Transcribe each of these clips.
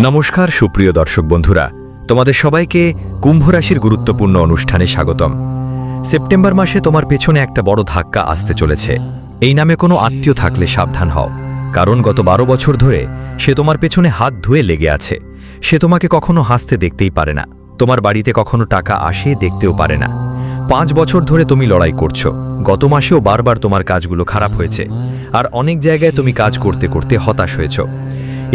নমস্কার, সুপ্রিয় দর্শক বন্ধুরা। তোমাদের সবাইকে কুম্ভ রাশির গুরুত্বপূর্ণ অনুষ্ঠানে স্বাগতম। সেপ্টেম্বর মাসে তোমার পেছনে একটা বড় ধাক্কা আসতে চলেছে। এই নামে কোনো আত্মীয় থাকলে সাবধান হও। কারণ গত বারো বছর ধরে সে তোমার পেছনে হাত ধুয়ে লেগে আছে। সে তোমাকে কখনো হাসতে দেখতেই পারে না। তোমার বাড়িতে কখনো টাকা আসে দেখতেও পারে না। পাঁচ বছর ধরে তুমি লড়াই করছ। গত মাসেও বারবার তোমার কাজগুলো খারাপ হয়েছে। আর অনেক জায়গায় তুমি কাজ করতে করতে হতাশ হয়েছ।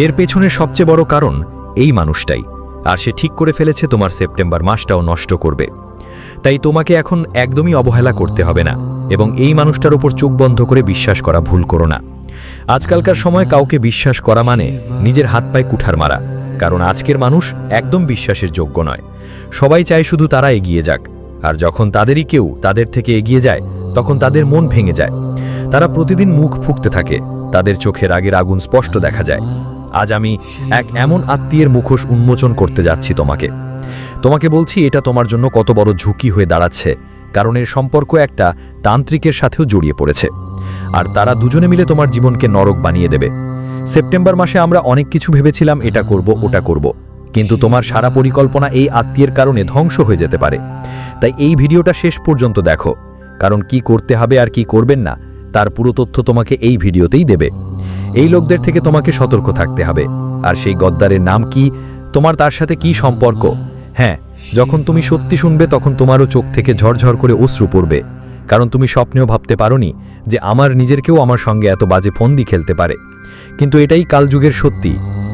এর পেছনে সবচেয়ে বড় কারণ এই মানুষটাই। আর সে ঠিক করে ফেলেছে তোমার সেপ্টেম্বর মাসটাও নষ্ট করবে। তাই তোমাকে এখন একদমই অবহেলা করতে হবে না এবং এই মানুষটার উপর চোখ বন্ধ করে বিশ্বাস করা ভুল করো না। আজকালকার সময় কাউকে বিশ্বাস করা মানে নিজের হাত পায়ে কুঠার মারা, কারণ আজকের মানুষ একদম বিশ্বাসের যোগ্য নয়। সবাই চায় শুধু তারা এগিয়ে যাক, আর যখন তাদেরই কেউ তাদের থেকে এগিয়ে যায়, তখন তাদের মন ভেঙে যায়। তারা প্রতিদিন মুখ ফুঁকতে থাকে, তাদের চোখের আগের আগুন স্পষ্ট দেখা যায়। আজ আমি এক এমন আত্মীয়ের মুখোশ উন্মোচন করতে যাচ্ছি তোমাকে। তোমাকে বলছি, এটা তোমার জন্য কত বড় ঝুঁকি হয়ে দাঁড়াচ্ছে, কারণ এর সম্পর্ক একটা তান্ত্রিকের সাথেও জড়িয়ে পড়েছে। আর তারা দুজনে মিলে তোমার জীবনকে নরক বানিয়ে দেবে। সেপ্টেম্বর মাসে আমরা অনেক কিছু ভেবেছিলাম, এটা করব, ওটা করব। কিন্তু তোমার সারা পরিকল্পনা এই আত্মীয়ের কারণে ধ্বংস হয়ে যেতে পারে। তাই এই ভিডিওটা শেষ পর্যন্ত দেখো, কারণ কি করতে হবে আর কি করবেন না তার পুরো তথ্য তোমাকে এই ভিডিওতেই দেবে। এই লোকদের থেকে তোমাকে সতর্ক থাকতে হবে। আর সেই গদ্দারের নাম কি? তোমার তার সাথে কি সম্পর্ক? হ্যাঁ যখন তুমি সত্যি শুনবে, তখন তোমারও চোখ থেকে ঝরঝর করে অশ্রু পড়বে। কারণ তুমি স্বপ্নেও ভাবতে পারোনি যে আমার নিজের কেউ আমার সঙ্গে এত বাজে ফন্দি খেলতে পারে। কিন্তু এটাই কালযুগের সত্যি।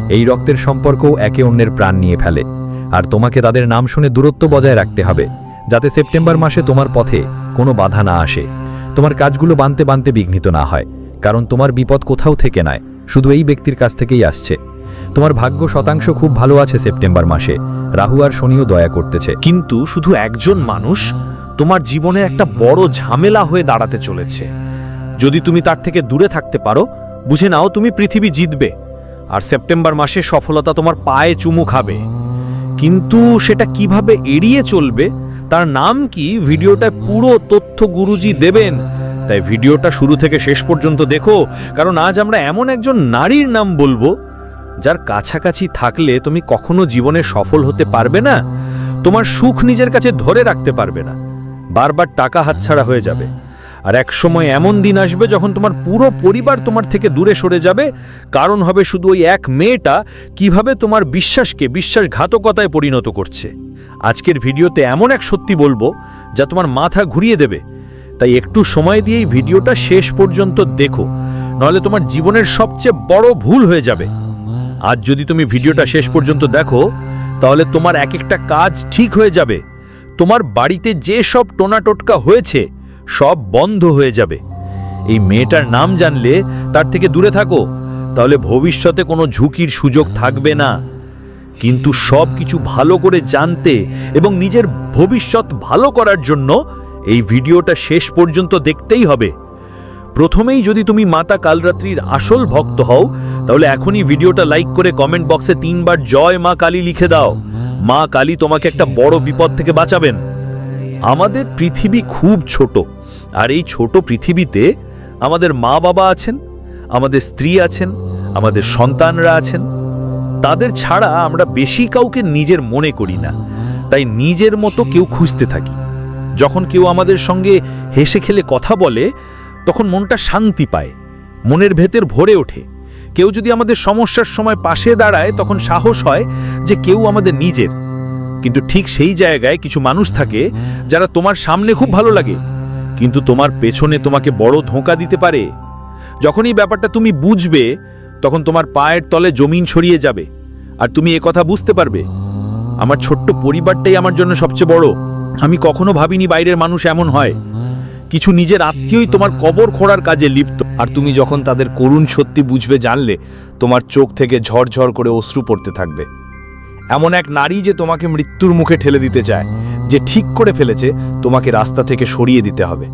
এই রক্তের সম্পর্কও একে অন্যের প্রাণ নিয়ে ফেলে। আর তোমাকে তাদের নাম শুনে দূরত্ব বজায় রাখতে হবে, যাতে সেপ্টেম্বর মাসে তোমার পথে কোনো বাধা না আসে। তোমার কাজগুলো বানতে বানতে বিঘ্নিত না হয়, কারণ তোমার বিপদ কোথাও থেকে নয় শুধু এই ব্যক্তির কাছ থেকেই আসছে। তোমার ভাগ্য শতাংশ খুব ভালো আছে সেপ্টেম্বর মাসে, রাহু আর শনিও দয়া করতেছে। কিন্তু শুধু একজন মানুষ তোমার জীবনের একটা বড় ঝামেলা হয়ে দাঁড়াতে চলেছে। যদি তুমি তার থেকে দূরে থাকতে পারো, বুঝে নাও তুমি পৃথিবী জিতবে, আর সেপ্টেম্বর মাসে সফলতা তোমার পায়ে চুমু খাবে। কিন্তু সেটা কীভাবে এড়িয়ে চলবে তার নাম কি? ভিডিওটায় পুরো তথ্য গুরুজি দেবেন। তাই ভিডিওটা শুরু থেকে শেষ পর্যন্ত দেখো, কারণ আজ আমরা এমন একজন নারীর নাম বলব, যার কাছাকাছি থাকলে তুমি কখনো জীবনে সফল হতে পারবে না, তোমার সুখ নিজের কাছে ধরে রাখতে পারবে না, বারবার টাকা হাতছাড়া হয়ে যাবে। আর এক সময় এমন দিন আসবে যখন তোমার পুরো পরিবার তোমার থেকে দূরে সরে যাবে। কারণ হবে শুধু ওই এক মেয়েটা কীভাবে তোমার বিশ্বাসকে বিশ্বাসঘাতকতায় পরিণত করছে। আজকের ভিডিওতে এমন এক সত্যি বলব যা তোমার মাথা ঘুরিয়ে দেবে। তাই একটু সময় দিয়েই ভিডিওটা শেষ পর্যন্ত দেখো, নইলে তোমার জীবনের সবচেয়ে বড় ভুল হয়ে যাবে। আজ যদি তুমি ভিডিওটা শেষ পর্যন্ত দেখো, তাহলে তোমার এক একটা কাজ ঠিক হয়ে যাবে। তোমার বাড়িতে যে সব টোনাটোটকা হয়েছে সব বন্ধ হয়ে যাবে। এই মেয়েটার নাম জানলে তার থেকে দূরে থাকো, তাহলে ভবিষ্যতে কোনো ঝুঁকির সুযোগ থাকবে না। কিন্তু সব কিছু ভালো করে জানতে এবং নিজের ভবিষ্যৎ ভালো করার জন্য এই ভিডিওটা শেষ পর্যন্ত দেখতেই হবে। প্রথমেই যদি তুমি মাতা কালরাত্রির আসল ভক্ত হও, তাহলে এখনই ভিডিওটা লাইক করে কমেন্ট বক্সে তিনবার জয় মা কালী লিখে দাও। মা কালী তোমাকে একটা বড় বিপদ থেকে বাঁচাবেন। আমাদের পৃথিবী খুব ছোট, আর এই ছোট পৃথিবীতে আমাদের মা বাবা আছেন, আমাদের স্ত্রী আছেন, আমাদের সন্তানরা আছেন। তাদের ছাড়া আমরা বেশি কাউকে নিজের মনে করি না। তাই নিজের মতো কেউ খুঁজতে থাকি। যখন কেউ আমাদের সঙ্গে হেসে খেলে কথা বলে, তখন মনটা শান্তি পায়, মনের ভেতর ভরে ওঠে। কেউ যদি আমাদের সমস্যার সময় পাশে দাঁড়ায়, তখন সাহস হয় যে কেউ আমাদের নিজের। কিন্তু ঠিক সেই জায়গায় কিছু মানুষ থাকে যারা তোমার সামনে খুব ভালো লাগে। কিন্তু তোমার পেছনে তোমাকে বড় ধোঁকা দিতে পারে। যখন এই ব্যাপারটা তুমি বুঝবে, তখন তোমার পায়ের তলে জমিন ছড়িয়ে যাবে আর তুমি এ কথা বুঝতে পারবে, আমার ছোট্ট পরিবারটাই আমার জন্য সবচেয়ে বড়। আমি কখনো ভাবিনি বাইরের মানুষ এমন হয়। কিছু নিজের আত্মীয়ই তোমার কবর খোঁড়ার কাজে লিপ্ত। আর তুমি যখন তাদের করুণ সত্যি বুঝবে, জানলে তোমার চোখ থেকে ঝরঝর করে অশ্রু পড়তে থাকবে। এমন এক নারী যে তোমাকে মৃত্যুর মুখে ঠেলে দিতে চায়, যে ঠিক করে ফেলেছে, তোমাকে রাস্তা থেকে সরিয়ে দিতে হবে।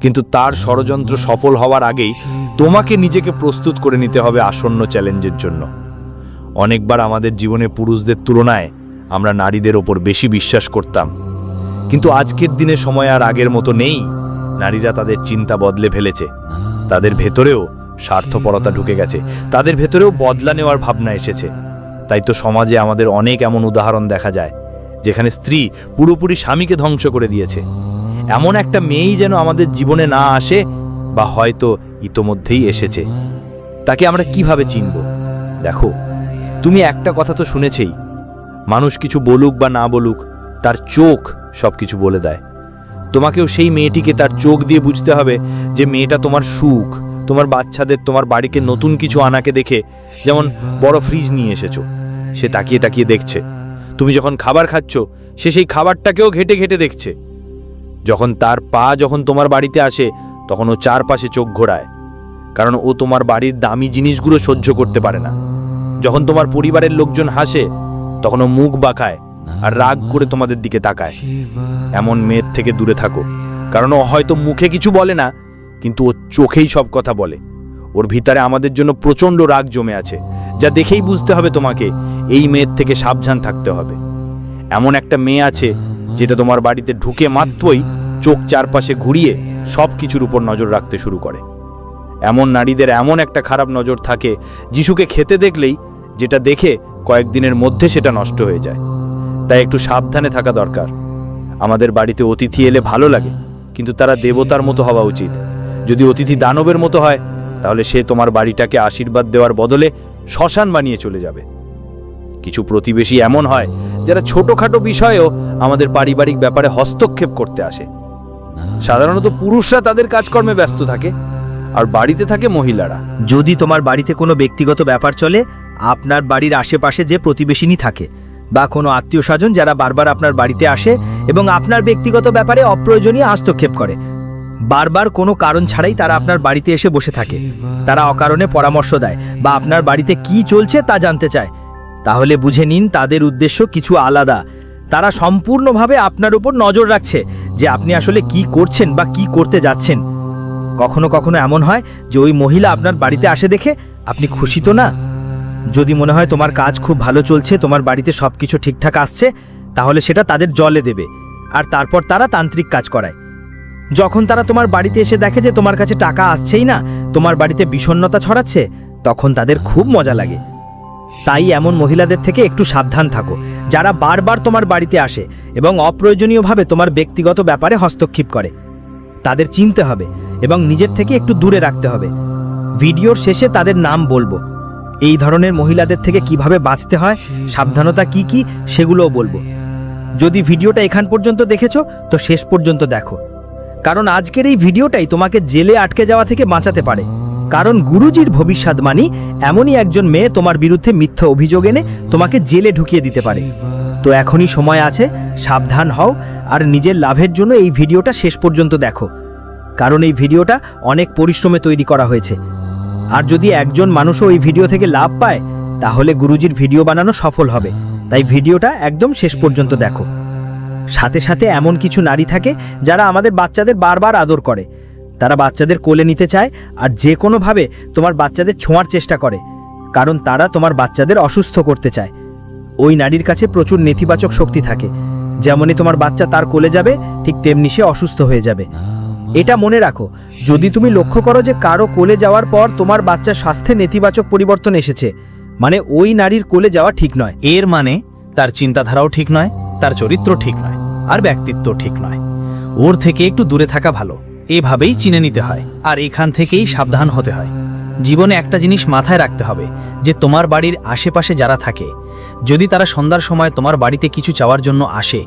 কিন্তু তার ষড়যন্ত্র সফল হওয়ার আগেই তোমাকে নিজেকে প্রস্তুত করে নিতে হবে আসন্ন চ্যালেঞ্জের জন্য। অনেকবার আমাদের জীবনে পুরুষদের তুলনায় আমরা নারীদের ওপর বেশি বিশ্বাস করতাম। কিন্তু আজকের দিনে সময় আর আগের মতো নেই। নারীরা তাদের চিন্তা বদলে ফেলেছে। তাদের ভেতরেও স্বার্থপরতা ঢুকে গেছে। তাদের ভেতরেও বদলা নেওয়ার ভাবনা এসেছে। তাই তো সমাজে আমাদের অনেক এমন উদাহরণ দেখা যায়, যেখানে স্ত্রী পুরোপুরি স্বামীকে ধ্বংস করে দিয়েছে। এমন একটা মেয়েই যেন আমাদের জীবনে না আসে বা হয়তো ইতোমধ্যেই এসেছে। তাকে আমরা কীভাবে চিনব? দেখো, তুমি একটা কথা তো শুনেছেই, মানুষ কিছু বলুক বা না বলুক, তার চোখ সব কিছু বলে দেয়। তোমাকেও সেই মেয়েটিকে তার চোখ দিয়ে বুঝতে হবে যে মেয়েটা তোমার সুখ তোমার বাচ্চাদের, তোমার বাড়িকে নতুন কিছু আনাকে দেখে যেমন বড় ফ্রিজ নিয়ে এসেছ, সে তাকিয়ে তাকিয়ে দেখছে। তুমি যখন খাবার খাচ্ছ, সে সেই খাবারটাকেও ঘেটে ঘেটে দেখছে। যখন তার পা যখন তোমার বাড়িতে আসে, তখন ও চারপাশে চোখ ঘোরায়, কারণ ও তোমার বাড়ির দামি জিনিসগুলো সহ্য করতে পারে না। যখন তোমার পরিবারের লোকজন হাসে, তখন ও মুখ বাঁকায় আর রাগ করে তোমাদের দিকে তাকায়। এমন মেয়ের থেকে দূরে থাকো, কারণ ও হয়তো মুখে কিছু বলে না কিন্তু ও চোখেই সব কথা বলে। ওর ভিতরে আমাদের জন্য প্রচণ্ড রাগ জমে আছে, যা দেখেই বুঝতে হবে তোমাকে, এই মেয়ের থেকে সাবধান থাকতে হবে। এমন একটা মেয়ে আছে, যেটা তোমার বাড়িতে ঢুকে মাত্রই চোখ চারপাশে ঘুরিয়ে সব কিছুর উপর নজর রাখতে শুরু করে। এমন নারীদের এমন একটা খারাপ নজর থাকে, যিশুকে খেতে দেখলেই যেটা দেখে কয়েকদিনের মধ্যে সেটা নষ্ট হয়ে যায়। তাই একটু সাবধানে থাকা দরকার। আমাদের বাড়িতে অতিথি এলে ভালো লাগে, কিন্তু তারা দেবতার মতো হওয়া উচিত। যদি অতিথি দানবের মতো হয়, তাহলে সে তোমার বাড়িটাকে আশীর্বাদ দেওয়ার বদলে শ্মশান বানিয়ে চলে যাবে। কিছু প্রতিবেশী এমন হয়, যারা ছোটখাটো বিষয়েও আমাদের পারিবারিক ব্যাপারে হস্তক্ষেপ করতে আসে। সাধারণত পুরুষরা তাদের কাজকর্মে ব্যস্ত থাকে, আর বাড়িতে থাকে মহিলারা। যদি তোমার বাড়িতে কোনো ব্যক্তিগত ব্যাপার চলে, আপনার বাড়ির আশেপাশে যে প্রতিবেশিনী থাকে, বা কোনো আত্মীয় স্বজন যারা বারবার আপনার বাড়িতে আসে এবং আপনার ব্যক্তিগত ব্যাপারে অপ্রয়োজনীয় হস্তক্ষেপ করে বারবার কোনো কারণ ছাড়াই তারা আপনার বাড়িতে এসে বসে থাকে। তারা অকারণে পরামর্শ দেয়, বা আপনার বাড়িতে কি চলছে তা জানতে চায়। তাহলে বুঝে নিন তাদের উদ্দেশ্য কিছু আলাদা। তারা সম্পূর্ণভাবে আপনার উপর নজর রাখছে যে আপনি আসলে কি করছেন বা কি করতে যাচ্ছেন। কখনো কখনো এমন হয় যে ওই মহিলা আপনার বাড়িতে আসে দেখে আপনি খুশি তো না? যদি মনে হয় তোমার কাজ খুব ভালো চলছে, তোমার বাড়িতে সব কিছু ঠিকঠাক আসছে, তাহলে সেটা তাদের জলে দেবে। আর তারপর তারা তান্ত্রিক কাজ করায়। যখন তারা তোমার বাড়িতে এসে দেখে যে তোমার কাছে টাকা আসছেই না, তোমার বাড়িতে বিষণ্ণতা ছড়াচ্ছে, তখন তাদের খুব মজা লাগে। তাই এমন মহিলাদের থেকে একটু সাবধান থাকো, যারা বারবার তোমার বাড়িতে আসে এবং অপ্রয়োজনীয়ভাবে তোমার ব্যক্তিগত ব্যাপারে হস্তক্ষেপ করে। তাদের চিনতে হবে এবং নিজের থেকে একটু দূরে রাখতে হবে। ভিডিওর শেষে তাদের নাম বলব। এই ধরনের মহিলাদের থেকে কীভাবে বাঁচতে হয়, সাবধানতা কি কি, সেগুলোও বলব। যদি ভিডিওটা এখান পর্যন্ত দেখেছ, তো শেষ পর্যন্ত দেখো। কারণ আজকের এই ভিডিওটাই তোমাকে জেলে আটকে যাওয়া থেকে বাঁচাতে পারে। কারণ গুরুজির ভবিষ্যৎবাণী এমনই একজন মেয়ে তোমার বিরুদ্ধে মিথ্যা অভিযোগ এনে তোমাকে জেলে ঢুকিয়ে দিতে পারে। তো এখনই সময় আছে, সাবধান হও আর নিজের লাভের জন্য এই ভিডিওটা শেষ পর্যন্ত দেখো। কারণ এই ভিডিওটা অনেক পরিশ্রমে তৈরি করা হয়েছে। আর যদি একজন মানুষও এই ভিডিও থেকে লাভ পায়, তাহলে গুরুজির ভিডিও বানানো সফল হবে। তাই ভিডিওটা একদম শেষ পর্যন্ত দেখো। সাথে সাথে এমন কিছু নারী থাকে যারা আমাদের বাচ্চাদের বারবার আদর করে। তারা বাচ্চাদের কোলে নিতে চায় আর যে কোনোভাবে তোমার বাচ্চাদের ছোঁয়ার চেষ্টা করে, কারণ তারা তোমার বাচ্চাদের অসুস্থ করতে চায়। ওই নারীর কাছে প্রচুর নেতিবাচক শক্তি থাকে, যেমনই তোমার বাচ্চা তার কোলে যাবে, ঠিক তেমনি সে অসুস্থ হয়ে যাবে। এটা মনে রাখো, যদি তুমি লক্ষ্য করো যে কারও কোলে যাওয়ার পর তোমার বাচ্চার স্বাস্থ্যে নেতিবাচক পরিবর্তন এসেছে মানে ওই নারীর কোলে যাওয়া ঠিক নয়। এর মানে তার চিন্তাধারাও ঠিক নয়? তার চরিত্র ঠিক নয়, আর ব্যক্তিত্ব ঠিক নয়। ওর থেকে একটু দূরে থাকা ভালো, এভাবেই চিনে নিতে হয়, আর এখান থেকেই সাবধান হতে হয়। জীবনে একটা জিনিস মাথায় রাখতে হবে, যে তোমার বাড়ির আশেপাশে যারা থাকে, যদি তারা সন্ধ্যার সময় তোমার বাড়িতে কিছু চাওয়ার জন্য আসে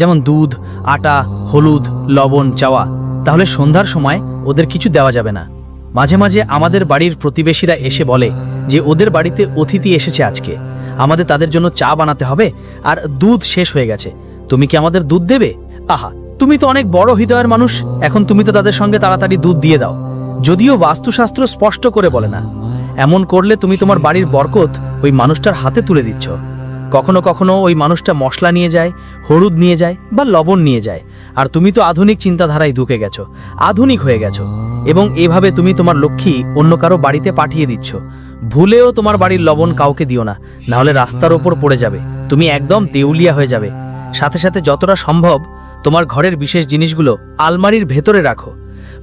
যেমন দুধ, আটা, হলুদ, লবণ, চাওয়া, তাহলে সন্ধ্যার সময় ওদের কিছু দেওয়া যাবে না। মাঝে মাঝে আমাদের বাড়ির প্রতিবেশীরা এসে বলে যে, ওদের বাড়িতে অতিথি এসেছে আজকে। আমাদের তাদের জন্য চা বানাতে হবে আর দুধ শেষ হয়ে গেছে। তুমি কি আমাদের দুধ দেবে? আহা, তুমি তো অনেক বড় হৃদয়ের মানুষ। এখন তুমি তো তাদের সঙ্গে তাড়াতাড়ি দুধ দিয়ে দাও। যদিও বাস্তুশাস্ত্র স্পষ্ট করে বলে না। এমন করলে তুমি তোমার বাড়ির বরকত ওই মানুষটার হাতে তুলে দিচ্ছ। কখনো কখনো ওই মানুষটা মশলা নিয়ে যায়, হলুদ নিয়ে যায় বা লবণ নিয়ে যায়। আর তুমি তো আধুনিক চিন্তাধারায় ঢুকে গেছো, আধুনিক হয়ে গেছো। এবং এভাবে তুমি তোমার লক্ষ্মী অন্য কারও বাড়িতে পাঠিয়ে দিচ্ছ। ভুলেও তোমার বাড়ির লবণ কাউকে দিও না, নাহলে রাস্তার ওপর পড়ে যাবে, তুমি একদম দেউলিয়া হয়ে যাবে। সাথে সাথে যতটা সম্ভব তোমার ঘরের বিশেষ জিনিসগুলো আলমারির ভেতরে রাখো।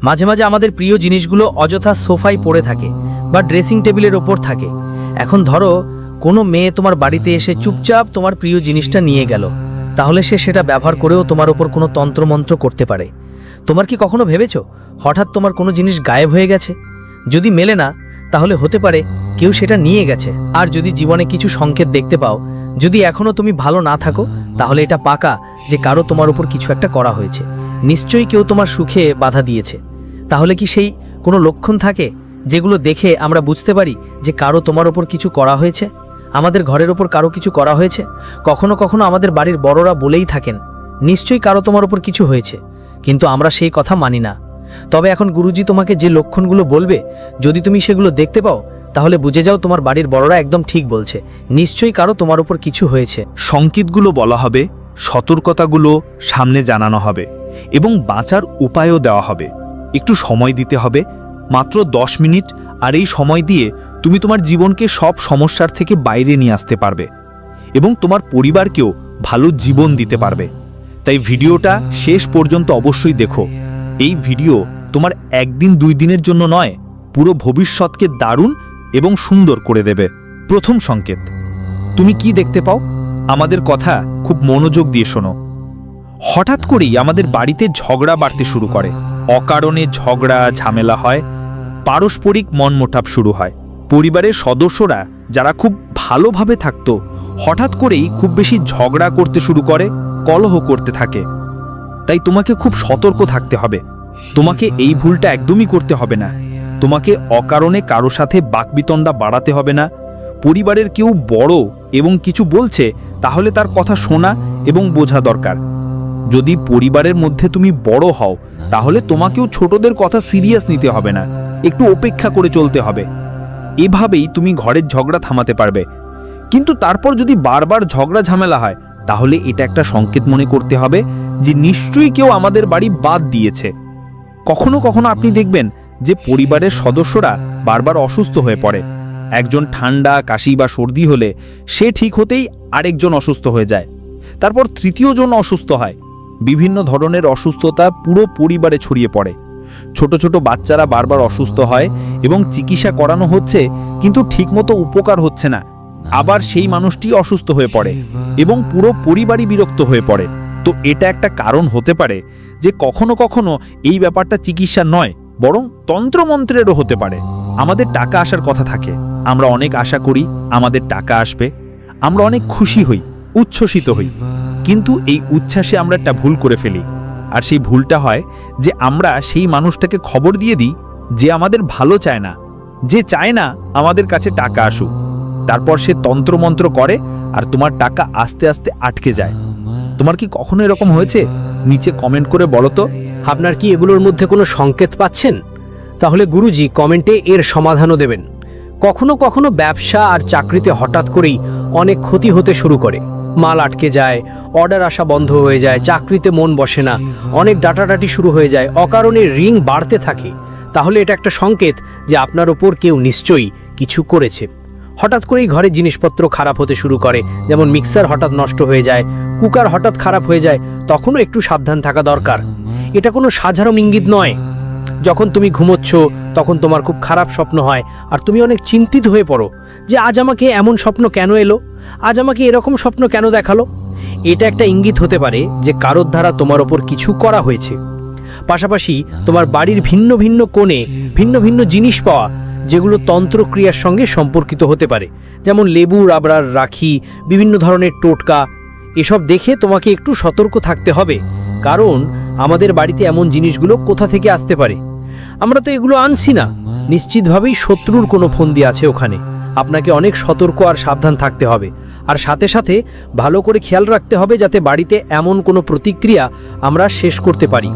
মাঝে মাঝে আমাদের প্রিয় জিনিসগুলো অযথা সোফায় পড়ে থাকে বা ড্রেসিং টেবিলের ওপর থাকে। এখন ধরো, কোনো মেয়ে তোমার বাড়িতে এসে চুপচাপ তোমার প্রিয় জিনিসটা নিয়ে গেল, তাহলে সে সেটা ব্যবহার করেও তোমার ওপর কোনো তন্ত্রমন্ত্র করতে পারে। তোমার কি কখনো ভেবেছো, হঠাৎ তোমার কোনো জিনিস গায়েব হয়ে গেছে? যদি মেলে না তাহলে হতে পারে কেউ সেটা নিয়ে গেছে। আর যদি জীবনে কিছু সংকেত দেখতে পাও, যদি এখনও তুমি ভালো না থাকো, তাহলে এটা পাকা যে কারও তোমার উপর কিছু একটা করা হয়েছে। নিশ্চয়ই কেউ তোমার সুখে বাধা দিয়েছে। তাহলে কি সেই কোনো লক্ষণ থাকে যেগুলো দেখে আমরা বুঝতে পারি যে কারও তোমার ওপর কিছু করা হয়েছে? আমাদের ঘরের ওপর কারও কিছু করা হয়েছে? কখনো কখনো আমাদের বাড়ির বড়রা বলেই থাকেন, নিশ্চয়ই কারও তোমার ওপর কিছু হয়েছে, কিন্তু আমরা সেই কথা মানি না। তবে এখন গুরুজি তোমাকে যে লক্ষণগুলো বলবে, যদি তুমি সেগুলো দেখতে পাও, তাহলে বুঝে যাও তোমার বাড়ির বড়রা একদম ঠিক বলছে। নিশ্চয়ই কারও তোমার উপর কিছু হয়েছে। সংকেতগুলো বলা হবে, সতর্কতাগুলো সামনে জানানো হবে, এবং বাঁচার উপায়ও দেওয়া হবে। একটু সময় দিতে হবে, মাত্র দশ মিনিট, আর এই সময় দিয়ে তুমি তোমার জীবনকে সব সমস্যার থেকে বাইরে নিয়ে আসতে পারবে, এবং তোমার পরিবারকেও ভালো জীবন দিতে পারবে। তাই ভিডিওটা শেষ পর্যন্ত অবশ্যই দেখো। এই ভিডিও তোমার একদিন, দুই দিনের জন্য নয়, পুরো ভবিষ্যৎকে দারুণ এবং সুন্দর করে দেবে। প্রথম সংকেত। তুমি কি দেখতে পাও? আমাদের কথা খুব মনোযোগ দিয়ে শোনো। হঠাৎ করেই আমাদের বাড়িতে ঝগড়া বাড়তে শুরু করে। অকারণে ঝগড়া, ঝামেলা হয়, পারস্পরিক মনমোটাপ শুরু হয়। পরিবারের সদস্যরা যারা খুব ভালোভাবে থাকতো, হঠাৎ করেই খুব বেশি ঝগড়া করতে শুরু করে, কলহ করতে থাকে। তাই তোমাকে খুব সতর্ক থাকতে হবে। তোমাকে এই ভুলটা একদমই করতে হবে না। তোমাকে অকারণে কারও সাথে বাকবিতণ্ডা বাড়াতে হবে না। পরিবারের কেউ বড় এবং কিছু বলছে, তাহলে তার কথা শোনা এবং বোঝা দরকার। যদি পরিবারের মধ্যে তুমি বড় হও, তাহলে তোমাকেও ছোটদের কথা সিরিয়াস নিতে হবে না। একটু অপেক্ষা করে চলতে হবে। এভাবেই তুমি ঘরের ঝগড়া থামাতে পারবে। কিন্তু তারপর যদি বারবার ঝগড়া ঝামেলা হয়, তাহলে এটা একটা সংকেত মনে করতে হবে যে নিশ্চয়ই কেউ আমাদের বাড়ি বাদ দিয়েছে। কখনো কখনো আপনি দেখবেন যে পরিবারের সদস্যরা বারবার অসুস্থ হয়ে পড়ে। একজন ঠান্ডা, কাশি বা সর্দি হলে সে ঠিক হতেই আরেকজন অসুস্থ হয়ে যায়। তারপর তৃতীয় জন অসুস্থ হয়। বিভিন্ন ধরনের অসুস্থতা পুরো পরিবারে ছড়িয়ে পড়ে। ছোট ছোট বাচ্চারা বারবার অসুস্থ হয় এবং চিকিৎসা করানো হচ্ছে কিন্তু ঠিকমতো উপকার হচ্ছে না। আবার সেই মানুষটি অসুস্থ হয়ে পড়ে এবং পুরো পরিবারই বিরক্ত হয়ে পড়ে। তো এটা একটা কারণ হতে পারে যে কখনো কখনো এই ব্যাপারটা চিকিৎসা নয়, বরং তন্ত্রমন্ত্রেরও হতে পারে। আমাদের টাকা আসার কথা থাকে। আমরা অনেক আশা করি আমাদের টাকা আসবে। আমরা অনেক খুশি হই, উচ্ছ্বসিত হই। কিন্তু এই উচ্ছ্বাসে আমরা একটা ভুল করে ফেলি। আর সেই ভুলটা হয় যে আমরা সেই মানুষটাকে খবর দিয়ে দিই যে আমাদের ভালো চায় না। যে চায় না আমাদের কাছে টাকা আসুক। তারপর সে তন্ত্রমন্ত্র করে আর তোমার টাকা আস্তে আস্তে আটকে যায়। তোমার কি কখনো এরকম হয়েছে? নিচে কমেন্ট করে বলো তো। আপনার কি এগুলোর মধ্যে কোনো সংকেত পাচ্ছেন? তাহলে গুরুজি কমেন্টে এর সমাধানও দেবেন। কখনো কখনো ব্যবসা আর চাকরিতে হঠাৎ করেই অনেক ক্ষতি হতে শুরু করে। মাল আটকে যায় অর্ডার আসা বন্ধ হয়ে যায়, চাকরিতে মন বসে না, অনেক ডাটাডাটি শুরু হয়ে যায়, অকারণে রিং বাড়তে থাকে। তাহলে এটা একটা সংকেত যে আপনার ওপর কেউ নিশ্চয়ই কিছু করেছে। হঠাৎ করেই ঘরে জিনিসপত্র খারাপ হতে শুরু করে, যেমন মিক্সার হঠাৎ নষ্ট হয়ে যায় কুকার হঠাৎ খারাপ হয়ে যায়, তখনও একটু সাবধান থাকা দরকার। এটা কোনো সাধারণ ইঙ্গিত নয়। যখন তুমি ঘুমোচ্ছ, তখন তোমার খুব খারাপ স্বপ্ন হয়, আর তুমি অনেক চিন্তিত হয়ে পড়ো যে আজ আমাকে এমন স্বপ্ন কেন এলো? আজ আমাকে এরকম স্বপ্ন কেন দেখাল? এটা একটা ইঙ্গিত হতে পারে যে কারোর দ্বারা তোমার ওপর কিছু করা হয়েছে। পাশাপাশি তোমার বাড়ির ভিন্ন ভিন্ন কোণে ভিন্ন ভিন্ন জিনিস পাওয়া, যেগুলো তন্ত্রক্রিয়ার সঙ্গে সম্পর্কিত হতে পারে। যেমন লেবু, রাবড়ার রাখি, বিভিন্ন ধরনের টোটকা এসব দেখে তোমাকে একটু সতর্ক থাকতে হবে, কারণ আমাদের বাড়িতে এমন জিনিসগুলো কোথা থেকে আসতে পারে। আমরা তো এগুলো আনছি না। নিশ্চিতভাবেই শত্রুর কোনো ফন্দি আছে ওখানে। আপনাকে অনেক সতর্ক আর সাবধান থাকতে হবে। আর সাথে সাথে ভালো করে খেয়াল রাখতে হবে যাতে বাড়িতে এমন কোনো প্রতিক্রিয়া আমরা শেষ করতে পারি।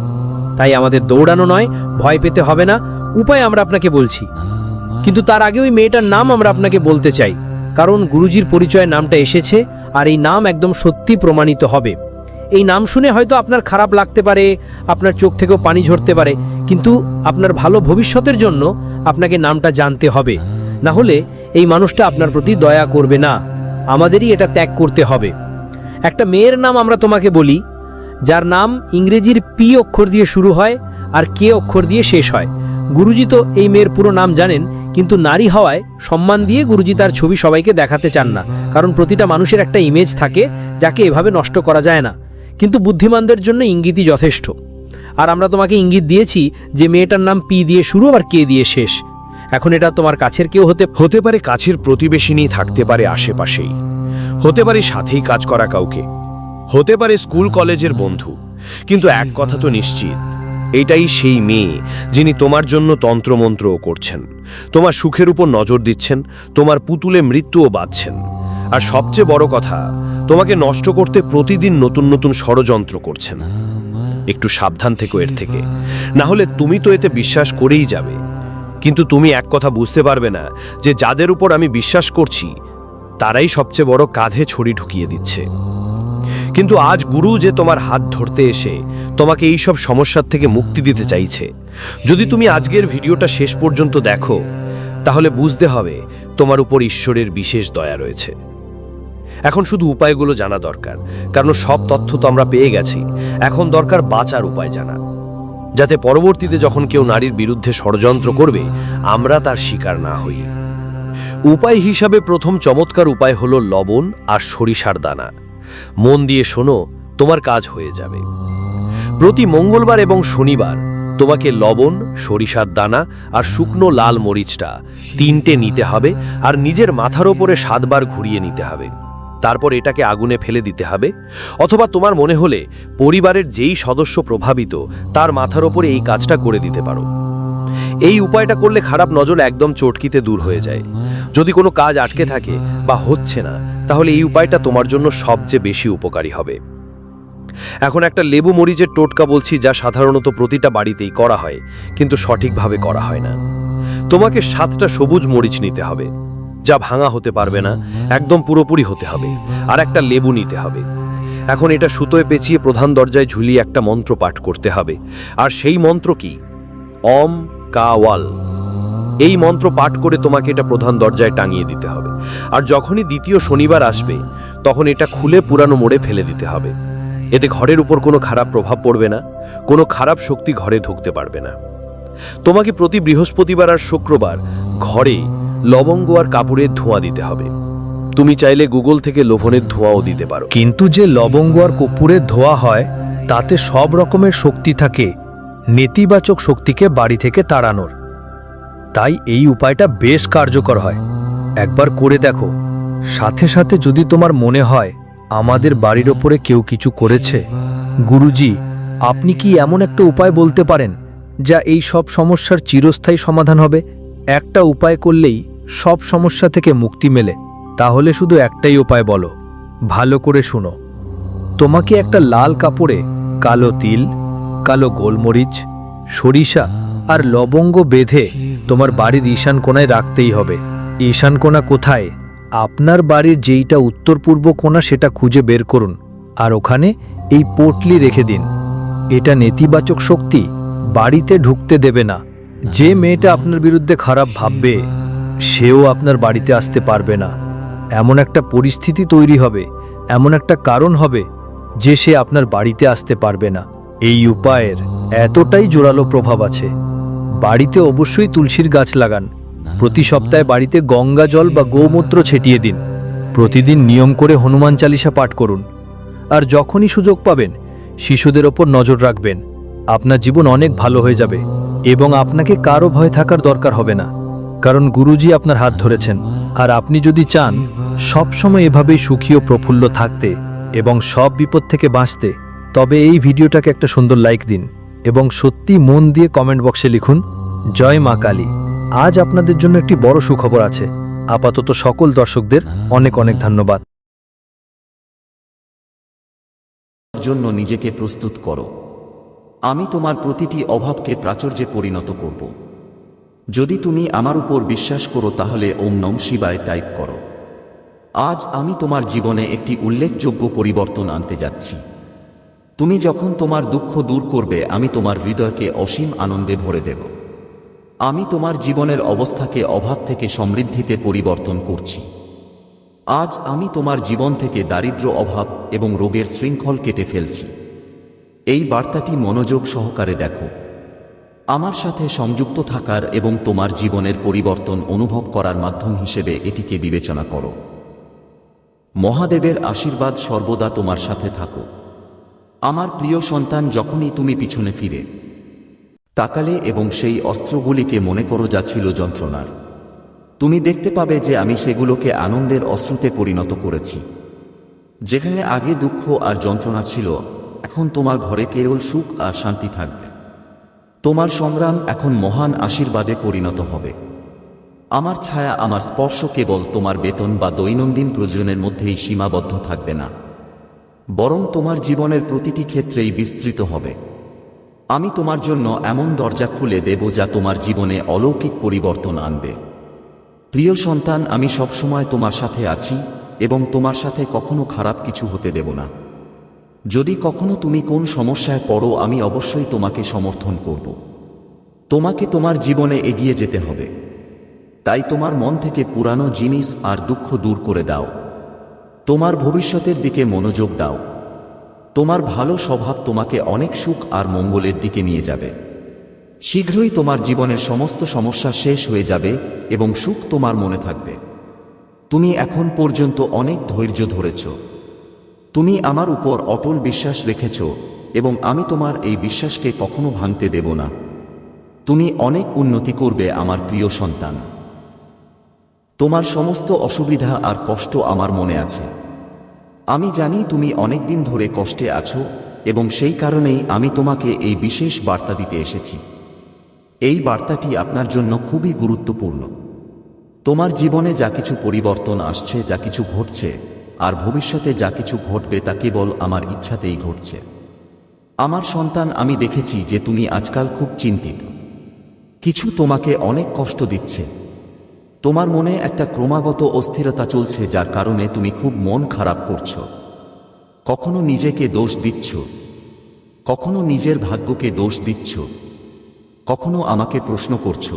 তাই আমাদের দৌড়ানো নয়, ভয় পেতে হবে না। উপায় আমরা আপনাকে বলছি। কিন্তু তার আগে ওই মেয়েটার নাম আমরা আপনাকে বলতে চাই, কারণ গুরুজির পরিচয় নামটা এসেছে। আর এই নাম একদম সত্যি প্রমাণিত হবে। এই নাম শুনে হয়তো আপনার খারাপ লাগতে পারে, আপনার চোখ থেকেও পানি ঝরতে পারে, কিন্তু আপনার ভালো ভবিষ্যতের জন্য আপনাকে নামটা জানতে হবে। না হলে এই মানুষটা আপনার প্রতি দয়া করবে না। আমাদেরই এটা ত্যাগ করতে হবে। একটা মেয়ের নাম আমরা তোমাকে বলি, যার নাম ইংরেজির পি অক্ষর দিয়ে শুরু হয় আর কে অক্ষর দিয়ে শেষ হয়। গুরুজি তো এই মেয়ের পুরো নাম জানেন কিন্তু নারী হওয়ায় সম্মান দিয়ে গুরুজি তার ছবি সবাইকে দেখাতে চান না, কারণ প্রতিটা মানুষের একটা ইমেজ থাকে যাকে এভাবে নষ্ট করা যায় না। কিন্তু বুদ্ধিমানদের জন্য ইঙ্গিতই যথেষ্ট। আর আমরা তোমাকে ইঙ্গিত দিয়েছি যে মেয়েটার নাম পি দিয়ে শুরু, আবার কে দিয়ে শেষ। এখন এটা তোমার কাছের কেউ হতে হতে পারে কাছের প্রতিবেশিনী থাকতে পারে আশেপাশেই। হতে পারে সাথেই কাজ করা কাউকে। হতে পারে স্কুল, কলেজের বন্ধু। কিন্তু এক কথা তো নিশ্চিত, এটাই সেই মেয়ে যিনি তোমার জন্য তন্ত্রমন্ত্রও করছেন। তোমার সুখের উপর নজর দিচ্ছেন, তোমার পুতুলে মৃত্যুও বাঁধছেন। আর সবচেয়ে বড় কথা, তোমাকে নষ্ট করতে প্রতিদিন নতুন নতুন ষড়যন্ত্র করছেন। একটু সাবধান থেকো এর থেকে। না হলে তুমি তো এতে বিশ্বাস করেই যাবে। কিন্তু তুমি এক কথা বুঝতে পারবে না যে যাদের উপর আমি বিশ্বাস করছি, তারাই সবচেয়ে বড় কাঁধে ছড়ি ঢুকিয়ে দিচ্ছে। কিন্তু আজ গুরু যে তোমার হাত ধরতে এসে তোমাকে এই সব সমস্যার থেকে মুক্তি দিতে চাইছে। যদি তুমি আজকের ভিডিওটা শেষ পর্যন্ত দেখো, তাহলে বুঝতে হবে তোমার উপর ঈশ্বরের বিশেষ দয়া রয়েছে। এখন শুধু উপায়গুলো জানা দরকার, কারণ সব তথ্য তো আমরা পেয়ে গেছি। এখন দরকার বাঁচার উপায় জানা। যাতে পরবর্তীতে যখন কেউ নারীর বিরুদ্ধে ষড়যন্ত্র করবে, আমরা তার শিকার না হই। উপায় হিসাবে প্রথম চমৎকার উপায় হলো লবণ আর সরিষার দানা। মন দিয়ে শোনো, তোমার কাজ হয়ে যাবে। প্রতি মঙ্গলবার এবং শনিবার তোমাকে লবণ, সরিষার দানা আর শুকনো লাল মরিচটা তিনটে নিতে হবে আর নিজের মাথার ওপরে সাতবার ঘুরিয়ে নিতে হবে। তারপর এটাকে আগুনে ফেলে দিতে হবে। অথবা তোমার মনে হলে পরিবারের যেই সদস্য প্রভাবিত, তার মাথার ওপরে এই কাজটা করে দিতে পারো। এই উপায়টা করলে খারাপ নজর একদম চটকিতে দূর হয়ে যায়। যদি কোনো কাজ আটকে থাকে বা হচ্ছে না তাহলে এই উপায়টা তোমার জন্য সবচেয়ে বেশি উপকারী হবে। এখন একটা লেবু মরিচের টোটকা বলছি যা সাধারণত প্রতিটা বাড়িতেই করা হয়, কিন্তু সঠিকভাবে করা হয় না। তোমাকে সাতটা সবুজ মরিচ নিতে হবে, যা ভাঙা হতে পারবে না, একদম পুরোপুরি হতে হবে, আর একটা লেবু নিতে হবে। এখন এটা সুতোয় পেঁচিয়ে প্রধান দরজায় ঝুলিয়ে একটা মন্ত্র পাঠ করতে হবে, আর সেই মন্ত্র কি? অম কাওয়াল। এই মন্ত্র পাঠ করে তোমাকে এটা প্রধান দরজায় টাঙিয়ে দিতে হবে। আর যখনই দ্বিতীয় শনিবার আসবে, তখন এটা খুলে পুরানো মোড়ে ফেলে দিতে হবে। এতে ঘরের উপর কোনো খারাপ প্রভাব পড়বে না, কোনো খারাপ শক্তি ঘরে ঢুকতে পারবে না। তোমাকে প্রতি বৃহস্পতিবার আর শুক্রবার ঘরে লবঙ্গ আর কাপড়ের ধোঁয়া দিতে হবে। তুমি চাইলে গুগল থেকে লোভনের ধোঁয়াও দিতে পারো। কিন্তু যে লবঙ্গ আর কপুরের ধোয়া হয়, তাতে সব রকমের শক্তি থাকে, নেতিবাচক শক্তিকে বাড়ি থেকে তাড়ানোর। তাই এই উপায়টা বেশ কার্যকর হয়। একবার করে দেখো। সাথে সাথে যদি তোমার মনে হয় আমাদের বাড়ির ওপরে কেউ কিছু করেছে, গুরুজি, আপনি কি এমন একটা উপায় বলতে পারেন যা এই সব সমস্যার চিরস্থায়ী সমাধান হবে? একটা উপায় করলেই সব সমস্যা থেকে মুক্তি মেলে। তাহলে শুধু একটাই উপায় বলো। ভালো করে শুনো। তোমাকে একটা লাল কাপড়ে কালো তিল, কালো গোলমরিচ, সরিষা আর লবঙ্গ বেঁধে তোমার বাড়ির ঈশান কোণায় রাখতেই হবে। ঈশান কোণা কোথায়? আপনার বাড়ির যেইটা উত্তর পূর্ব কোণা সেটা খুঁজে বের করুন, আর ওখানে এই পোটলি রেখে দিন। এটা নেতিবাচক শক্তি, বাড়িতে ঢুকতে দেবে না। যে মেয়েটা আপনার বিরুদ্ধে খারাপ ভাববে, সেও আপনার বাড়িতে আসতে পারবে না। এমন একটা পরিস্থিতি তৈরি হবে, এমন একটা কারণ হবে, যে সে আপনার বাড়িতে আসতে পারবে না। এই উপায়ের এতটাই জোরালো প্রভাব আছে। বাড়িতে অবশ্যই তুলসীর গাছ লাগান। প্রতি সপ্তাহে বাড়িতে গঙ্গা জল বা গোমূত্র ছেটিয়ে দিন। প্রতিদিন নিয়ম করে হনুমান চালিসা পাঠ করুন। আর যখনই সুযোগ পাবেন, শিশুদের ওপর নজর রাখবেন। আপনার জীবন অনেক ভালো হয়ে যাবে এবং আপনাকে কারও ভয় থাকার দরকার হবে না। কারণ গুরুজি আপনার হাত ধরেছেন। আর আপনি যদি চান সব সময় এভাবেই সুখী ও প্রফুল্ল থাকতে এবং সব বিপদ থেকে বাঁচতে, তবে এই ভিডিওটাকে একটা সুন্দর লাইক দিন। এবং সত্যি মন দিয়ে কমেন্ট বক্সে লিখুন, জয় মা কালী, আজ আপনাদের জন্য একটি বড় সুখবর আছে। আপাতত সকল দর্শকদের অনেক অনেক ধন্যবাদ। জন্য নিজেকে প্রস্তুত করো। আমি তোমার প্রতিটি অভাবকে প্রাচুর্যে পরিণত করব। যদি তুমি আমার উপর বিশ্বাস করো তাহলে ওম নম শিবায় টাইপ করো। আজ আমি তোমার জীবনে একটি উল্লেখযোগ্য পরিবর্তন আনতে যাচ্ছি। তুমি যখন তোমার দুঃখ দূর করবে, আমি তোমার হৃদয়কে অসীম আনন্দে ভরে দেব। আমি তোমার জীবনের অবস্থাকে অভাব থেকে সমৃদ্ধিতে পরিবর্তন করছি। আজ আমি তোমার জীবন থেকে দারিদ্র অভাব এবং রোগের শৃঙ্খল কেটে ফেলছি। এই বার্তাটি মনোযোগ সহকারে দেখো। আমার সাথে সংযুক্ত থাকার এবং তোমার জীবনের পরিবর্তন অনুভব করার মাধ্যম হিসেবে এটিকে বিবেচনা করো। মহাদেবের আশীর্বাদ সর্বদা তোমার সাথে থাকো আমার প্রিয় সন্তান, যখনই তুমি পিছনে ফিরে তাকালে এবং সেই অস্ত্রগুলিকে মনে করো যা ছিল যন্ত্রণার, তুমি দেখতে পাবে যে আমি সেগুলোকে আনন্দের অশ্রুতে পরিণত করেছি। যেখানে আগে দুঃখ আর যন্ত্রণা ছিল, এখন তোমার ঘরে কেবল সুখ আর শান্তি থাকবে। তোমার সংগ্রাম এখন মহান আশীর্বাদে পরিণত হবে। আমার ছায়া, আমার স্পর্শ কেবল তোমার বেতন বা দৈনন্দিন প্রয়োজনের মধ্যেই সীমাবদ্ধ থাকবে না। বরং তোমার জীবনের প্রতিটি ক্ষেত্রেই বিস্তৃত হবে। আমি তোমার জন্য এমন দরজা খুলে দেব যা তোমার জীবনে অলৌকিক পরিবর্তন আনবে। প্রিয় সন্তান, আমি সবসময় তোমার সাথে আছি এবং তোমার সাথে কখনো খারাপ কিছু হতে দেব না। যদি কখনো তুমি কোন সমস্যায় পড়ো, আমি অবশ্যই তোমাকে সমর্থন করব। তোমাকে তোমার জীবনে এগিয়ে যেতে হবে। তাই তোমার মন থেকে পুরানো জিনিস আর দুঃখ দূর করে দাও। তোমার ভবিষ্যতের দিকে মনোযোগ দাও। তোমার ভালো স্বভাব তোমাকে অনেক সুখ আর মঙ্গলের দিকে নিয়ে যাবে। শীঘ্রই তোমার জীবনের সমস্ত সমস্যা শেষ হয়ে যাবে এবং সুখ তোমার মনে থাকবে। তুমি এখন পর্যন্ত অনেক ধৈর্য ধরেছ। তুমি আমার উপর অটল বিশ্বাস রেখেছ এবং আমি তোমার এই বিশ্বাসকে কখনো ভাঙতে দেব না। তুমি অনেক উন্নতি করবে আমার প্রিয় সন্তান। তোমার সমস্ত অসুবিধা আর কষ্ট আমার মনে আছে। আমি জানি তুমি অনেক দিন ধরে কষ্টে আছো, এবং সেই কারণেই আমি তোমাকে এই বিশেষ বার্তা দিতে এসেছি। এই বার্তাটি আপনার জন্য খুবই গুরুত্বপূর্ণ। তোমার জীবনে যা কিছু পরিবর্তন আসছে, যা কিছু ঘটছে, আর ভবিষ্যতে যা কিছু ঘটবে তা কেবল আমার ইচ্ছাতেই ঘটছে। আমার সন্তান, আমি দেখেছি যে তুমি আজকাল খুব চিন্তিত। কিছু তোমাকে অনেক কষ্ট দিচ্ছে। তোমার মনে একটা ক্রমাগত অস্থিরতা চলছে যার কারণে তুমি খুব মন খারাপ করছ। কখনো নিজেকে দোষ দিচ্ছ। কখনো নিজের ভাগ্যকে দোষ দিচ্ছ। কখনো আমাকে প্রশ্ন করছ।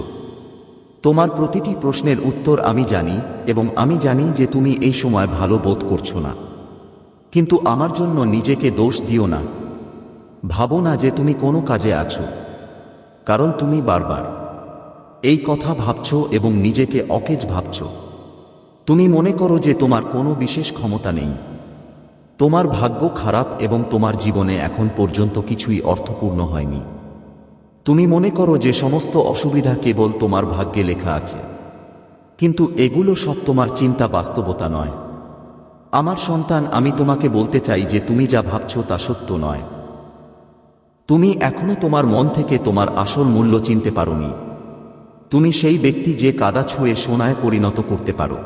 তোমার প্রতিটি প্রশ্নের উত্তর আমি জানি এবং আমি জানি যে তুমি এই সময় ভালো বোধ করছ না। কিন্তু আমার জন্য নিজেকে দোষ দিও না। ভাবো না যে তুমি কোনো কাজে আছো। কারণ তুমি বারবার। এই কথা ভাবছ এবং নিজেকে অকেজ ভাবছ। তুমি মনে করো যে তোমার কোনো বিশেষ ক্ষমতা নেই। তোমার ভাগ্য খারাপ এবং তোমার জীবনে এখন পর্যন্ত কিছুই অর্থপূর্ণ হয়নি। তুমি মনে করো যে সমস্ত অসুবিধা কেবল তোমার ভাগ্যে লেখা আছে। কিন্তু এগুলো সব তোমার চিন্তা বাস্তবতা নয়। আমার সন্তান, আমি তোমাকে বলতে চাই যে তুমি যা ভাবছ তা সত্য নয়। তুমি এখনও তোমার মন থেকে তোমার আসল মূল্য চিনতে পারোনি। তুমি সেই ব্যক্তি যে কাদা ছুঁয়ে সোনায় পরিণত করতে পারো।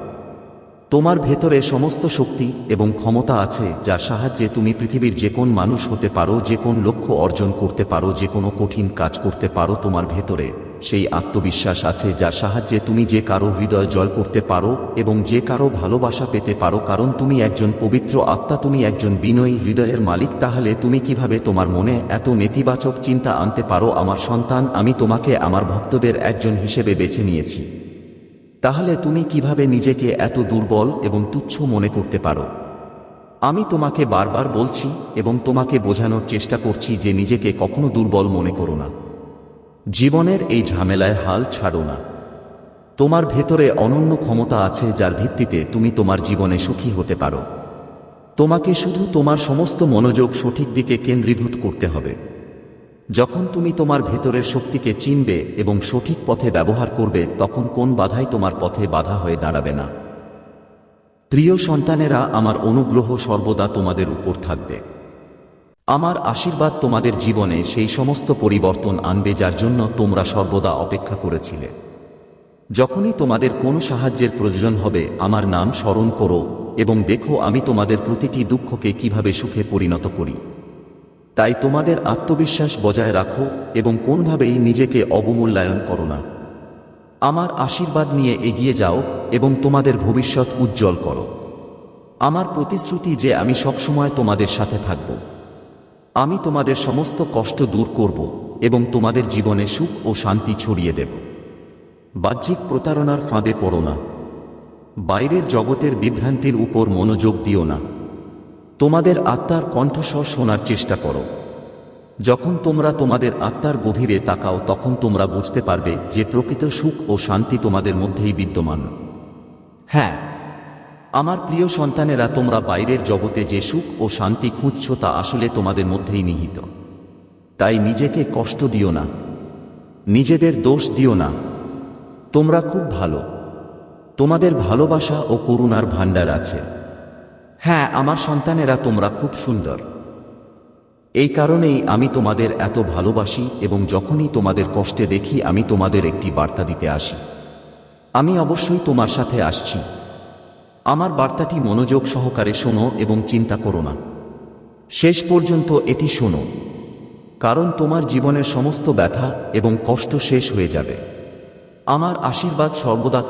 তোমার ভেতরে সমস্ত শক্তি এবং ক্ষমতা আছে যার সাহায্যে তুমি পৃথিবীর যে কোন মানুষ হতে পারো, যে কোন লক্ষ্য অর্জন করতে পারো, যে কোনো কঠিন কাজ করতে পারো তোমার ভেতরে। সেই আত্মবিশ্বাস আছে যার সাহায্যে তুমি যে কারও হৃদয় জয় করতে পারো এবং যে কারও ভালোবাসা পেতে পারো। কারণ তুমি একজন পবিত্র আত্মা, তুমি একজন বিনয়ী হৃদয়ের মালিক। তাহলে তুমি কীভাবে তোমার মনে এত নেতিবাচক চিন্তা আনতে পারো? আমার সন্তান, আমি তোমাকে আমার ভক্তদের একজন হিসেবে বেছে নিয়েছি। তাহলে তুমি কীভাবে নিজেকে এত দুর্বল এবং তুচ্ছ মনে করতে পারো? আমি তোমাকে বারবার বলছি এবং তোমাকে বোঝানোর চেষ্টা করছি যে নিজেকে কখনো দুর্বল মনে করো না। জীবনের এই ঝামেলায় হাল ছাড়ো না। তোমার ভেতরে অনন্য ক্ষমতা আছে যার ভিত্তিতে তুমি তোমার জীবনে সুখী হতে পারো। তোমাকে শুধু তোমার সমস্ত মনোযোগ সঠিক দিকে কেন্দ্রীভূত করতে হবে। যখন তুমি তোমার ভেতরের শক্তিকে চিনবে এবং সঠিক পথে ব্যবহার করবে, তখন কোন বাধাই তোমার পথে বাধা হয়ে দাঁড়াবে না। প্রিয় সন্তানেরা, আমার অনুগ্রহ সর্বদা তোমাদের উপর থাকবে। আমার আশীর্বাদ তোমাদের জীবনে সেই সমস্ত পরিবর্তন আনবে যার জন্য তোমরা সর্বদা অপেক্ষা করেছিলে। যখনই তোমাদের কোনো সাহায্যের প্রয়োজন হবে, আমার নাম স্মরণ করো এবং দেখো আমি তোমাদের প্রতিটি দুঃখকে কীভাবে সুখে পরিণত করি। তাই তোমাদের আত্মবিশ্বাস বজায় রাখো এবং কোনভাবেই নিজেকে অবমূল্যায়ন করো না। আমার আশীর্বাদ নিয়ে এগিয়ে যাও এবং তোমাদের ভবিষ্যৎ উজ্জ্বল করো। আমার প্রতিশ্রুতি যে আমি সবসময় তোমাদের সাথে থাকব। আমি তোমাদের সমস্ত কষ্ট দূর করব এবং তোমাদের জীবনে সুখ ও শান্তি ছড়িয়ে দেব। বাহ্যিক প্রতারণার ফাঁদে পড়ো না। বাইরের জগতের বিভ্রান্তির উপর মনোযোগ দিও না। তোমাদের আত্মার কণ্ঠস্বর শোনার চেষ্টা করো। যখন তোমরা তোমাদের আত্মার গভীরে তাকাও, তখন তোমরা বুঝতে পারবে যে প্রকৃত সুখ ও শান্তি তোমাদের মধ্যেই বিদ্যমান। হ্যাঁ আমার প্রিয় সন্তানেরা, তোমরা বাইরের জগতে যে সুখ ও শান্তি খুঁজছ তা আসলে তোমাদের মধ্যেই নিহিত। তাই নিজেকে কষ্ট দিও না। নিজেদের দোষ দিও না। তোমরা খুব ভালো। তোমাদের ভালোবাসা ও করুণার ভাণ্ডার আছে। হ্যাঁ আমার সন্তানেরা, তোমরা খুব সুন্দর। এই কারণেই আমি তোমাদের এত ভালোবাসি এবং যখনই তোমাদের কষ্টে দেখি, আমি তোমাদের একটি বার্তা দিতে আসি। আমি অবশ্যই তোমার সাথে আসছি। আমার বার্তাটি মনোযোগ সহকারে শোনো এবং চিন্তা করো না। শেষ পর্যন্ত এটি শোনো। কারণ তোমার জীবনের সমস্ত ব্যথা এবং কষ্ট শেষ হয়ে যাবে। আমার আশীর্বাদ সর্বদা